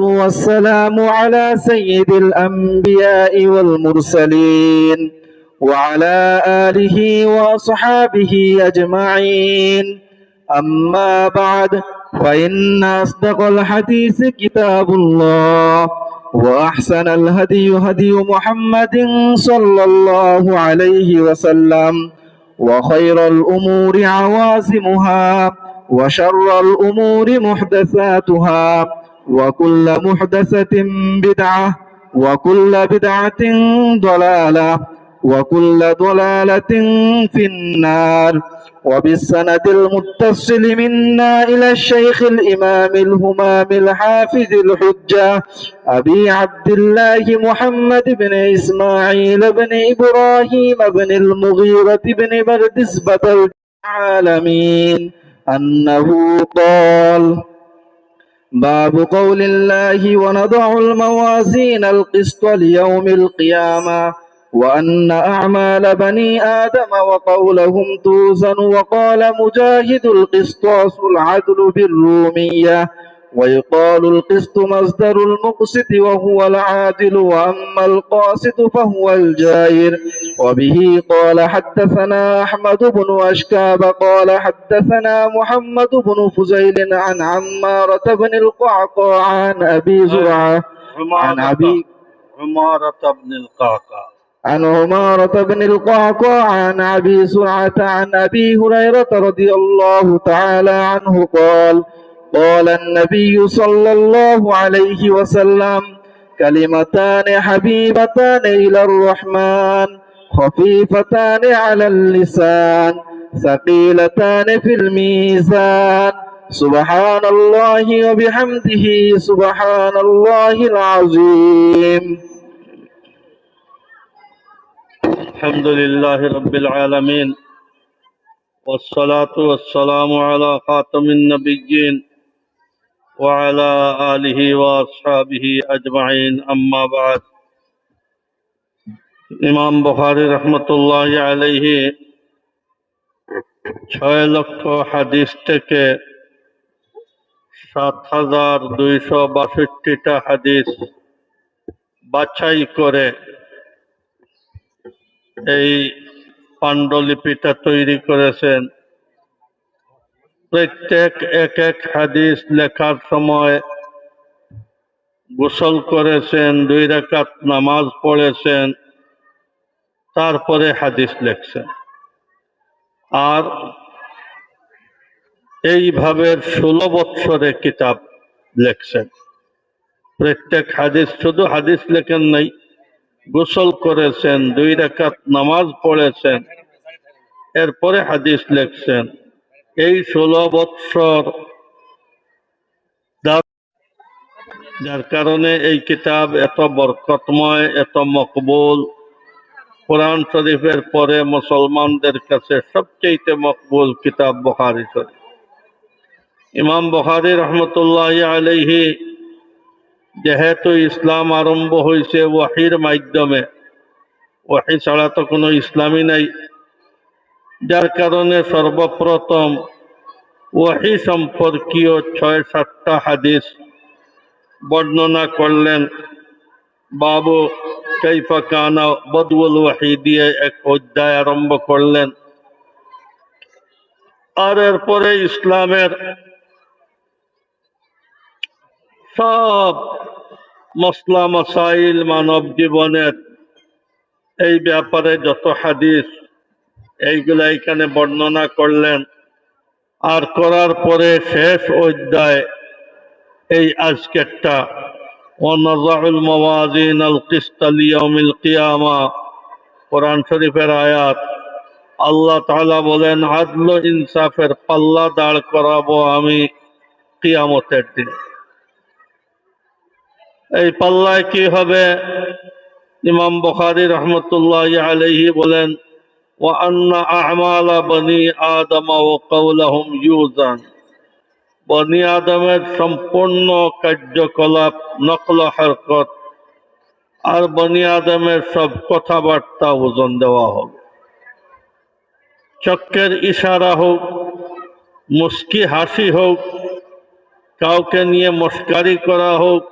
والسلام على سيد الأنبياء والمرسلين وعلى آله وأصحابه أجمعين. أما بعد فإن أصدق الحديث كتاب الله وأحسن الهدي هدي محمد صلى الله عليه وسلم وخير الأمور عوازمها وشر الأمور محدثاتها وكل محدثة بدعة وكل بدعة ضلالة وكل ضلالة في النار. وبالسند المتصل منا إلى الشيخ الإمام الهمام الحافظ الحجة أبي عبد الله محمد بن إسماعيل بن إبراهيم بن المغيرة بن بردسبة العالمين أنه قال باب قول الله ونضع الموازين القسط ليوم القيامة وأن أعمال بني آدم وقولهم توزن وقال مجاهد القسطاس العدل بالرومية ويقال القسط مصدر المقسط وهو العادل وأما القاسط فهو الجائر. وبه قال حدثنا أحمد بن أشكاب قال حدثنا محمد بن فزيل عن عمارة بن القعقاع عن أبي زرعة عن أبي عمارة بن القعقاع. عن عمارة بن القعقاع عن أبي سرعة عن أبي هريرة رضي الله تعالى عنه قال قال النبي صلى الله عليه وسلم كلمتان حبيبتان إلى الرحمن. خفيفتان على اللسان ثقيلتان في الميزان. سبحان الله وبحمده سبحان الله العظيم. الحمد لله رب العالمين والصلاة والسلام على خاتم النبيين وعلى آله وأصحابه أجمعين. أما بعد ইমাম বখারি রহমতুল্লাহ আলাইহি ছয় লক্ষ হাদিস থেকে সাত হাজার দুইশো বাষট্টিটা হাদিস বাছাই করে এই পাণ্ডুলিপিটা তৈরি করেছেন। প্রত্যেক এক এক হাদিস লেখার সময় গোসল করেছেন, দুই রাকাত নামাজ পড়েছেন তারপরে হাদিস লেখছেন আর এইভাবে ষোলো বৎসরে কিতাব লেখছেন। প্রত্যেক হাদিস, শুধু হাদিস লেখেন নাই, গোসল করেছেন, দুই রাকাত নামাজ পড়েছেন, এরপরে হাদিস লেখছেন। এই ষোলো বৎসর যার কারণে এই কিতাব এত বরকতময়, এত মকবুল কোরআন শরীফের পরে মুসলমানদের কাছে সবচেয়ে মকবুল কিতাব বখারি শরীফ। ইমাম বখারি রহমতুল্লাহ আলাইহি যেহেতু ইসলাম আরম্ভ হয়েছে ওয়াহির মাধ্যমে, ওয়াহি ছাড়া তো কোনো ইসলামই নাই, যার কারণে সর্বপ্রথম ওয়াহি সম্পর্কীয় ছয়, সাতটা হাদিস বর্ণনা করলেন বাবু কৈফা কানা বদউল ওয়াহি দিয়ে এক অধ্যায় আরম্ভ করলেন। আর এরপরে ইসলামের সব মসলা মসাইল মানব জীবনের এই ব্যাপারে যত হাদিস, এইগুলা এখানে বর্ণনা করলেন। আর করার পরে শেষ অধ্যায় এই আজকেরটা। মাওয়াজিন আল কিসতা লিয়াউমিল কিয়ামা কোরআন শরীফের আয়াত। আল্লাহ তাআলা বলেন, আদল ইনসাফের পাল্লা দাঁড় করাবো আমি কিয়ামতের দিন। এই পাল্লায় কি হবে? ইমাম বখারি রহমতুল্লাহ আলহি বলেন ও আন্না আহমালা বনি আদম ও কৌলহম ইউজান বনি আদমের সম্পূর্ণ কার্যকলাপ নকল হরকত। আর বনি আদমের সব কথাবার্তা ওজন দেওয়া হবে। চক্রের ইশারা হোক, মুস্কি হাসি হোক, কাউকে নিয়ে মস্কারি করা হোক,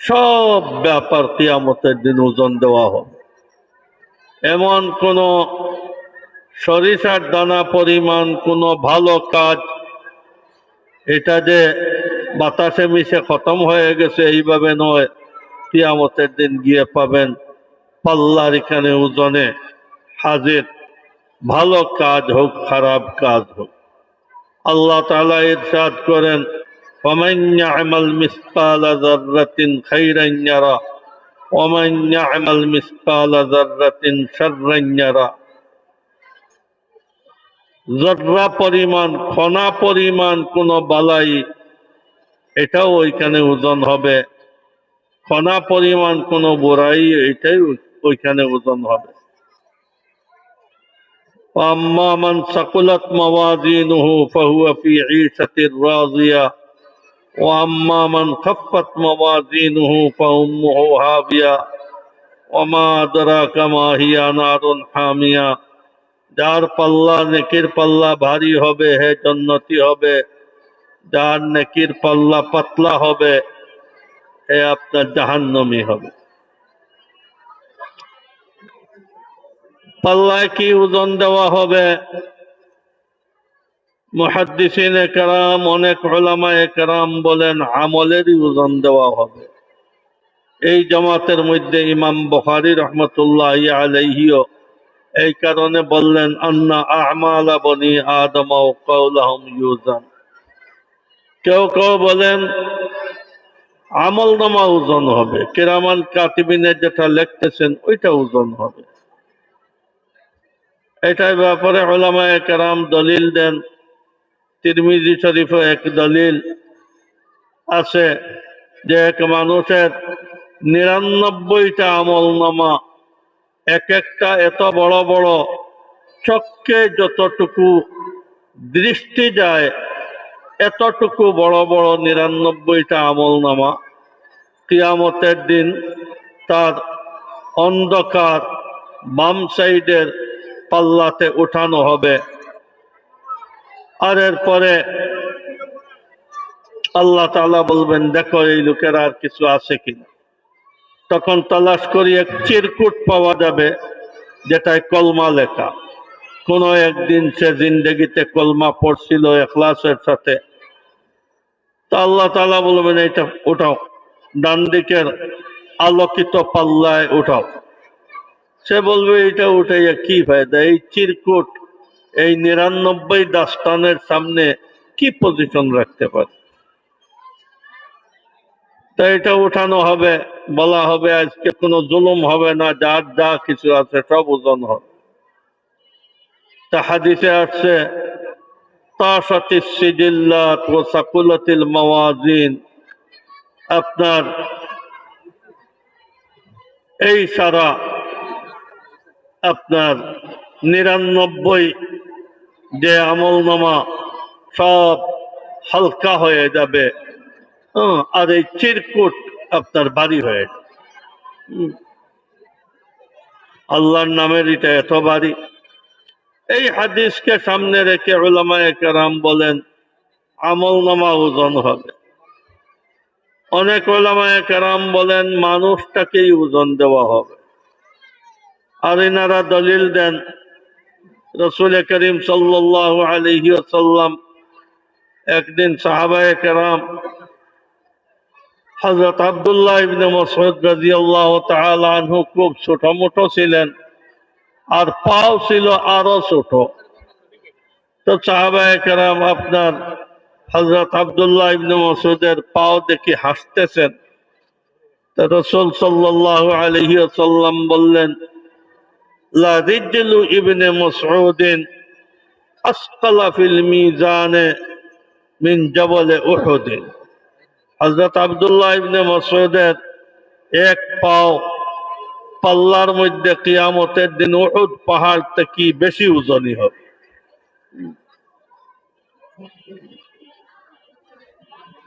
সব ব্যাপার কিয়ামতের দিন ওজন দেওয়া হবে। এমন কোন সরিষার দানা পরিমাণ, কোনো ভালো কাজ এটা যে বাতাসে মিশে খতম হয়ে গেছে এইভাবে নয় কিয়ামতের দিন গিয়ে পাবেন পাল্লার এখানে ওজনে হাজির ভালো কাজ হোক খারাপ কাজ হোক আল্লাহ তালা ইরশাদ করেন ومن يعمل مثقال ذرة خيرا يرى ومن يعمل مثقال ذرة شرا يرى জর্রা পরিমাণ খনা পরিমাণ কোন বালাই এটাও ওইখানে ওজন হবে খনা পরিমাণ কোন বোরাই এটাই ওইখানে ওজন হবে وأما من ثقلت موازينه فهو في عيشة راضية وأما من خفت موازينه فأمه هاوية وما أدراك ما هي نار حامية যার পাল্লা নেকির পাল্লা ভারী হবে, হে জন্নতি হবে। যার নেকির পাল্লা পাতলা হবে, হে আপনার জাহান্নমি হবে। পাল্লায় কি ওজন দেওয়া হবে? মুহাদ্দিসিন একরাম অনেক ওলামা একরাম বলেন, আমলেরই ওজন দেওয়া হবে। এই জামাতের মধ্যে ইমাম বখারি রহমতুল্লাহ আলাইহিও এই কারণে বললেন, আন্না আমালা বনি আদম কৌলাহম ইউজান। কেউ কেউ বলেন, আমল নামা ওজন হবে। কেরামান কাতিবিনের যেটা লিখতেছেন, ওইটা ওজন হবে। এটার ব্যাপারে ওলামায়ে কেরাম দলিল দেন। তিরমিজি শরীফে এক দলিল আছে যে এক মানুষের নিরানব্বইটা আমল নামা এক একটা এত বড় বড় চক্ষে যতটুকু দৃষ্টি যায়, এতটুকু বড় বড় নিরানব্বইটা আমল নামা কিয়ামতের দিন তার অন্ধকার বাম সাইডের পাল্লাতে উঠানো হবে। আর এরপরে আল্লাহ তাআলা বলবেন, দেখো, এই লোকের আর কিছু আছে কিনা? তখন তালাশ করি এক চিরকুট পাওয়া যাবে, যেটায় কলমা লেখা। কোনো একদিন সে জিন্দগিতে কলমা পড়ছিল এখলাসের সাথে। তা আল্লাহ তাআলা বলবেন এটা উঠাও। ডান দিকের আলোকিত পাল্লায় উঠাও। সে বলবে এটা উঠাইয়া কি ফায়দা? এই চিরকুট, এই নিরানব্বই দাস্তানের সামনে কি পজিশন রাখতে পারে? তা এটা উঠানো হবে। বলা হবে আজকে, কোনো জুলুম হবে না, যার যা কিছু আছে সব ওজন হবে। তা হাদিসে আসছে আপনার এই সারা আপনার নিরানব্বই যে আমল নামা সব হালকা হয়ে যাবে। আর এই চিরকুট আপনার বাড়ি হয়ে। আল্লাহর নামের এটা এত বাড়ি। এই হাদিসকে সামনে রেখে ওলামায়ে কেরাম বলেন, আমল নামা ওজন হবে। অনেক ওলামায়ে কেরাম বলেন, মানুষটাকেই ওজন দেওয়া হবে। আর এনারা দলিল দেন, রসুল করিম সাল্লাহ আলহি সাল্লাম একদিন সাহাবায়ে কেরাম হজরত আবদুল্লাহ ইবনে মসউদ রাদিয়াল্লাহু তাআলা আনহু খুব ছোট মোটো ছিলেন আর পাও ছিল আরও ছোট। তো সাহাবায়ে কেরাম আপনার হজরত আবদুল্লাহ ইবনে মসউদের পাও দেখি হাসতেছেন। তো রসুল সাল্লাল্লাহু আলাইহি ওয়াসাল্লাম বললেন, লা রিজলু ইবনে মসউদিন আসকালা ফিল মিজানে মিন জবলে উহুদিন হজরত আবদুল্লাহ ইবনে মসউদের এক পাও পাল্লার মধ্যে কিয়ামতের দিন উহুদ পাহাড় থেকে বেশি উজনি হবে।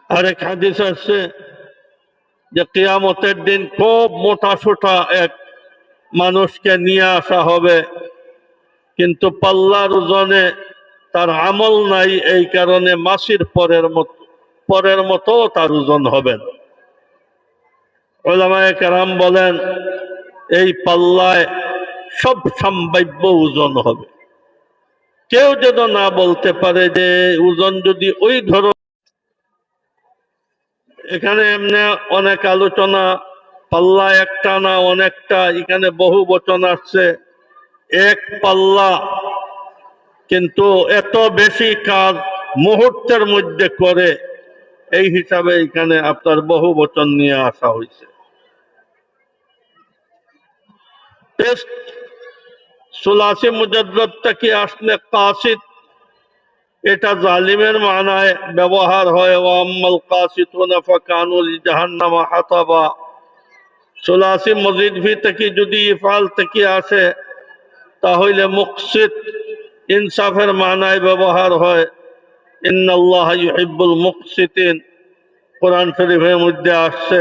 আরেক হাদিস আছে যে কিয়ামতের দিন খুব মোটা সোটা এক মানুষকে নিয়ে আসা হবে, কিন্তু পাল্লার ওজনে তার আমল নাই, এই কারণে মাসির পরের মতো পরের মতো তার ওজন হবে না। ওলামায় কারাম বলেন, এই পাল্লায় সব সম্ভাব্য ওজন হবে। কেউ যেন না বলতে পারে যে ওজন যদি ওই ধর, এখানে এমনি অনেক আলোচনা, পাল্লা একটা না অনেকটা, এখানে বহু বচন আসছে। এক পাল্লা কিন্তু এত বেশি কাজ মুহূর্তের মধ্যে করে এই হিসাবে এখানে আপনার বহু বচন নিয়ে আসা হয়েছে। টেস্ট সুলাসি মুজদ্দটা কি আসলে কাসিদ, এটা জালিমের মানায় ব্যবহার হয় ও আম্মাল কাসিদ ফাকানুল জাহান্নামা হাতাবা। সুলাসি মজিদ ভি থেকে যদি ইফাল থেকে আসে, তাহলে মুকসিদ ইনসাফের মানায় ব্যবহার হয়। ইন্নাল্লাহ ইউহিব্বুল মুকসিতিন কোরআন শরীফের মধ্যে আসছে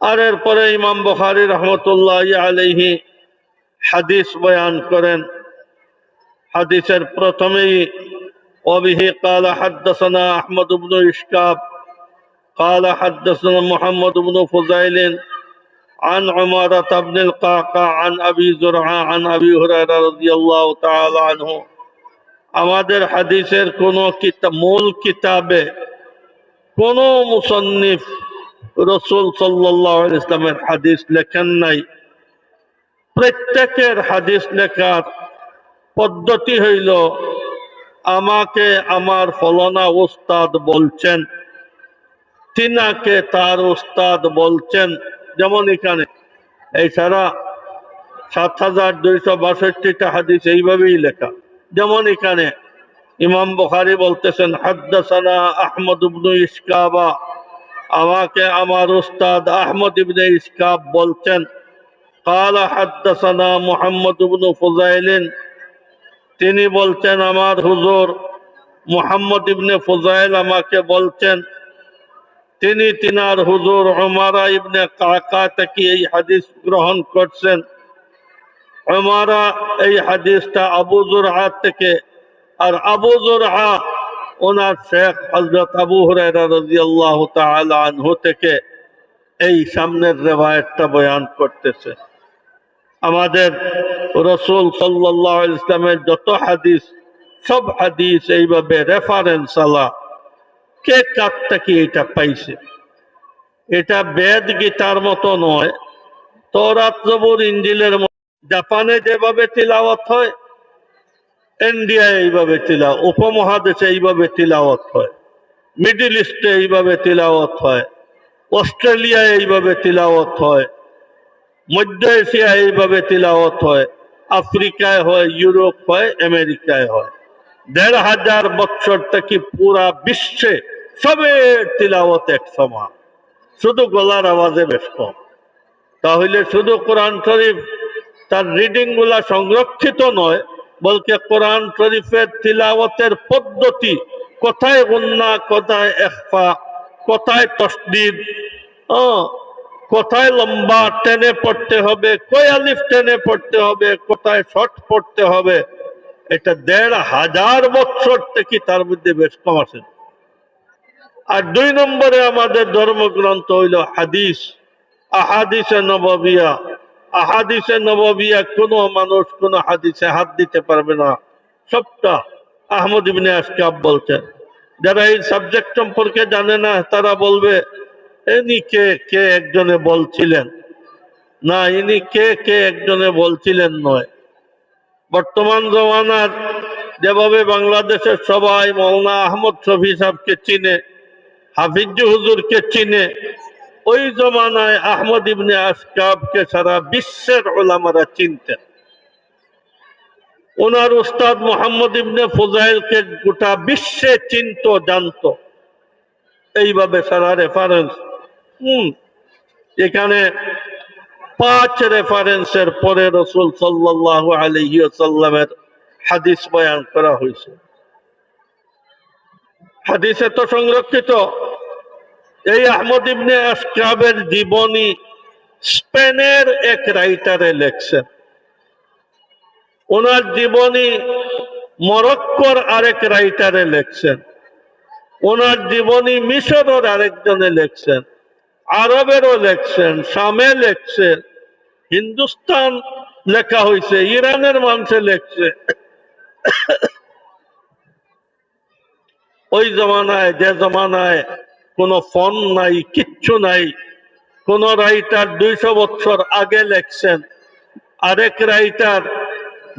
আর এরপরে ইমাম বুখারী রহমতুল্লাহ আলাইহি হাদিস বয়ান করেন হাদিসের প্রথমেই وبه قال حدثنا أحمد بن إشكاب قال حدثنا محمد بن فضيل عن عمارة بن القعقاع عن أبي زرعة عن أبي هريرة رضي الله تعالى عنه আমাদের হাদিসের কোন মূল কিতাবে কোন মুসন্নিফ রসুল সাল্লাহ ইসলামের হাদিস লেখেন নাই। প্রত্যেকের হাদিস লেখার পদ্ধতি হইল, আমাকে আমার ফলনা উস্তাদ বলছেন, তিনাকে তার উস্তাদ বলছেন, যেমন এখানে। সারা সাত হাজার দুইশো বাষট্টিটা হাদিস এইভাবেই লেখা। যেমন এখানে ইমাম বখারি বলতেছেন, হাদ্দাসানা আহমদ ইবনু ইসকাবা। আমাকে আমার উস্তাদ আহমদ ইবনে ইসকাব বলছেন, কালা হাদ্দাসানা মোহাম্মদ ইবনু ফজাইলিন। তিনি বলছেন, আমার হুজুর মোহাম্মদ ইবনে ফজাইল আমাকে বলছেন, তিনি তিনার হুজুর হমারা ইবনে কাকা থেকে এই হাদিস গ্রহণ করছেন। উমারা এই হাদিসটা আবু জুরহা থেকে। আর আবু জুরহা ওনার শেখ হজরত আবু তাআলা আনহু থেকে এই সামনের রেওয়ায়তটা বয়ান করতেছে। আমাদের রসুল সাল্লাহ ইসলামের যত হাদিস, সব হাদিস এইভাবে রেফারেন্স আলা। কে কার থেকে এটা পাইছে? এটা বেদ গীতার মতো নয়। তরাত জবুর ইঞ্জিলের মতো জাপানে যেভাবে তিলাওয়াত হয় ইন্ডিয়ায় এইভাবে তিলা উপমহাদেশে এইভাবে তিলাওয়াত হয় মিডিল ইস্টে এইভাবে তিলাওয়াত হয় অস্ট্রেলিয়ায় এইভাবে তিলাওয়াত হয়, মধ্য এশিয়ায় এইভাবে তিলাওয়াত হয়, আফ্রিকায় হয়, ইউরোপ হয়, আমেরিকায় হয়। দেড় হাজার বছর থেকে পুরা বিশ্বে সবের তিলাওয়াত এক সমান শুধু গলার আওয়াজে বেশ কম। তাহলে শুধু কোরআন শরীফ তার রিডিংগুলা সংরক্ষিত নয়, বলকে কোরআন শরীফের তিলাওয়াতের পদ্ধতি, কোথায় গুন্না, কোথায় এখফা কোথায় তসদিদ কোথায় লম্বা টেনে পড়তে হবে, কয় আলিফ টেনে পড়তে হবে, কোথায় শর্ট পড়তে হবে, এটা দেড় হাজার বছর থেকে তার মধ্যে বেশ কম আছে। আর দুই নম্বরে আমাদের ধর্মগ্রন্থ হইল হাদিস, আহাদিসে নববিয়া। আহাদিসে নববিয়া কোনো মানুষ কোনো হাদিসে হাত দিতে পারবে না। সবটা আহমদ ইবনে আসকাব বলছেন। যারা এই সাবজেক্ট সম্পর্কে জানে না, তারা বলবে, ইনি কে কে একজনে বলছিলেন? না, ইনি কে কে একজনে বলছিলেন নয়। বর্তমান জমানার যেভাবে বাংলাদেশের সবাই মৌলানা আহমদ শফি সাহেবকে চিনে, হাফিজ হুজুরকে চিনে ওই জমানায় আহমদ ইবনে আসকাবকে সারা বিশ্বের ওলামারা চিনতেন। ওনার উস্তাদ মোহাম্মদ ইবনে ফুজাইলকে গোটা বিশ্বে চিনত, জানত। এইভাবে সারা রেফারেন্স হম, এখানে পাঁচ রেফারেন্সের পরে রসুল সাল্লাহ আলহিসাল্লামের হাদিস বয়ান করা হয়েছে। হাদিসে তো সংরক্ষিত। এই আহমদ ইবনে আসকাবের জীবনী স্পেনের এক রাইটারে লেখছেন। ওনার জীবনী মরক্কোর আরেক রাইটারে লেখছেন। ওনার জীবনী মিশরের আরেকজনে লেখছেন। আরবেরও লেখছেন, শামে লেখছেন, হিন্দুস্তান লেখা হয়েছে ইরানের মানুষে লেখছে। ওই জমানায়, যে জমানায় কোনো ফোন নাই, কিচ্ছু নাই। কোন রাইটার দুইশো বছর আগে লেখছেন, আরেক রাইটার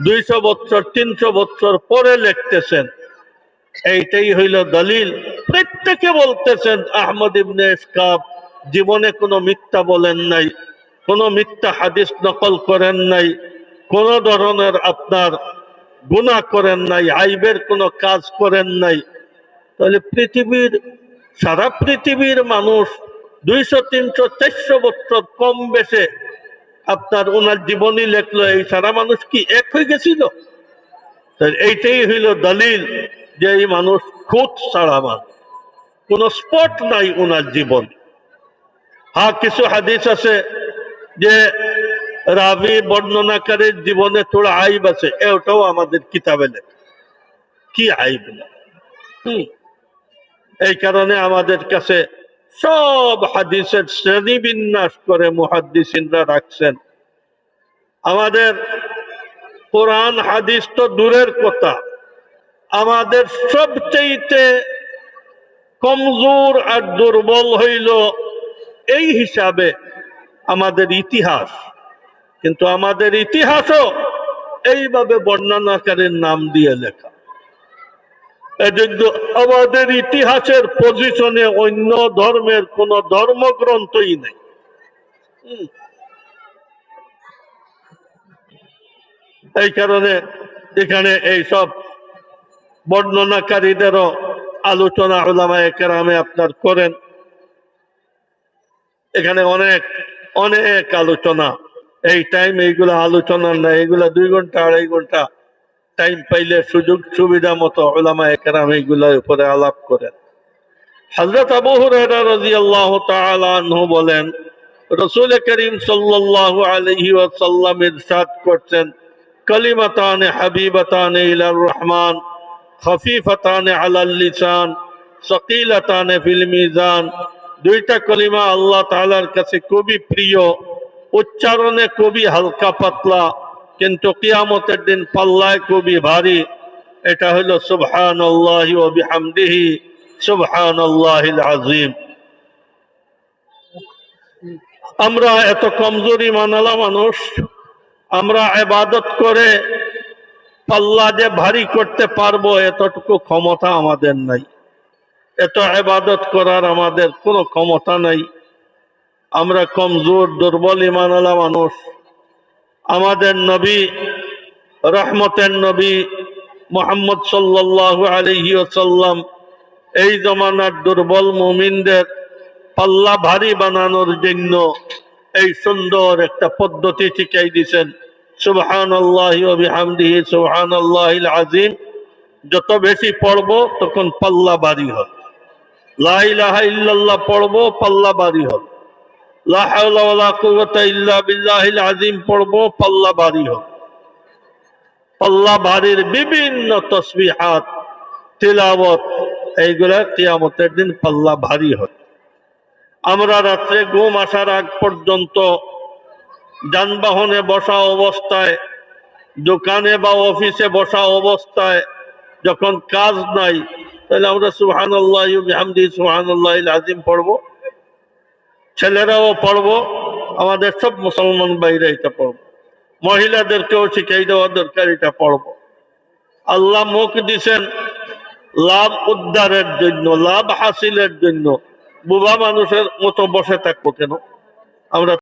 দুইশো বছর, তিনশো বছর পরে লিখতেছেন। এইটাই হইল দলিল। প্রত্যেকে বলতেছেন, আহমদ ইবনে ইসকাব জীবনে কোনো মিথ্যা বলেন নাই, কোনো মিথ্যা হাদিস নকল করেন নাই, কোন ধরনের আপনার গুণা করেন নাই, আইবের কোনো কাজ করেন নাই। তাহলে পৃথিবীর সারা পৃথিবীর মানুষ দুইশো, তিনশো, চারশো বছর কম বেশে আপনার ওনার জীবনী লেখলো, এই সারা মানুষ কি এক হয়ে গেছিল? এইটাই হইল দলিল যে এই মানুষ খুদ সারা মানুষ। কোন স্পট নাই ওনার জীবন। হ্যাঁ কিছু হাদিস আছে যে রাবি বর্ণনাকারীর জীবনে থোড়া আইব আছে, এটাও আমাদের কিতাবে লেখা। কি আইব না? হুম। এই কারণে আমাদের কাছে সব হাদিসের শ্রেণি বিন্যাস করে মুহাদ্দিসিনরা রাখছেন। আমাদের কোরআন হাদিস তো দূরের কথা। আমাদের সবচেয়েতে কমজোর আর দুর্বল হইল এই হিসাবে আমাদের ইতিহাস। কিন্তু আমাদের ইতিহাসও এইভাবে বর্ণনাকারীর নাম দিয়ে লেখা। এজন্য আমাদের ইতিহাসের পজিশনে অন্য ধর্মের কোন ধর্মগ্রন্থই নেই। এই কারণে এখানে এই সব বর্ণনাকারীদেরও আলোচনা ওলামায়ে কেরামে আপনার করেন। এখানে অনেক অনেক আলোচনা। এই টাইম এইগুলা আলোচনা না এগুলা দুই ঘণ্টা আড়াই ঘণ্টা টাইম পাইলে সুযোগ সুবিধা মতো ওলামা একরাম এইগুলোর উপরে আলাপ করেন। হযরত আবু হুরায়রা রাদিয়াল্লাহু তাআলা আনহু বলেন, রাসূল করিম সাল্লাল্লাহু আলাইহি ওয়াসাল্লাম ইরশাদ করছেন, কালিমাতান হাবিবাতান ইলার রহমান, খফিফাতান আলাল লিসান, সকিলাতান ফিল মিজান। দুইটা কলিমা আল্লাহ তাআলার কাছে খুবই প্রিয়, উচ্চারণে খুবই হালকা পাতলা। কিন্তু কিয়ামতের দিন পাল্লায় খুবই ভারী। এটা হইল সুবহান বিহামদিহি সুবহান আজিম আমরা এত কমজোরি মানালা মানুষ, আমরা এবাদত করে পাল্লা যে ভারী করতে পারব, এতটুকু ক্ষমতা আমাদের নাই। এত এবাদত করার আমাদের কোনো ক্ষমতা নাই। আমরা কমজোর দুর্বল ইমানালা মানুষ। আমাদের নবী, রহমতের নবী মোহাম্মদ সাল্লাল্লাহু আলাইহি ওয়াসাল্লাম এই জমানার দুর্বল মুমিনদের পাল্লা ভারী বানানোর জন্য এই সুন্দর একটা পদ্ধতি শিখাই দিছেন সুবহান আল্লাহ বিহামদিহি সুবহান আল্লাহিল আজিম যত বেশি পড়ব তখন পাল্লা ভারী হবে। লা ইলাহা ইল্লাল্লাহ পড়ব, পাল্লা ভারী হবে। আজিম পড়ব পাল্লা ভারী হবে পাল্লা ভারীর বিভিন্ন তসবিহাত, তিলাওয়াত, এইগুলা কিয়ামতের দিন পাল্লা ভারী হয়। আমরা রাত্রে ঘুম আসার আগ পর্যন্ত যানবাহনে বসা অবস্থায়, দোকানে বা অফিসে বসা অবস্থায় যখন কাজ নাই, তাহলে আমরা সুহান আল্লাহ সুহান আল্লাহ আজিম পড়ব। ছেলেরাও পড়ব, আমাদের সব মুসলমান বাইরে এটা পড়ব। মহিলাদেরকেও শিখাই দেওয়া দরকার এটা পড়ব। আল্লাহ মুখ দিছেন লাভ উদ্ধারের জন্য, লাভ হাসিলের জন্য। বুবা মানুষের মতো বসে থাকব কেন? আমরা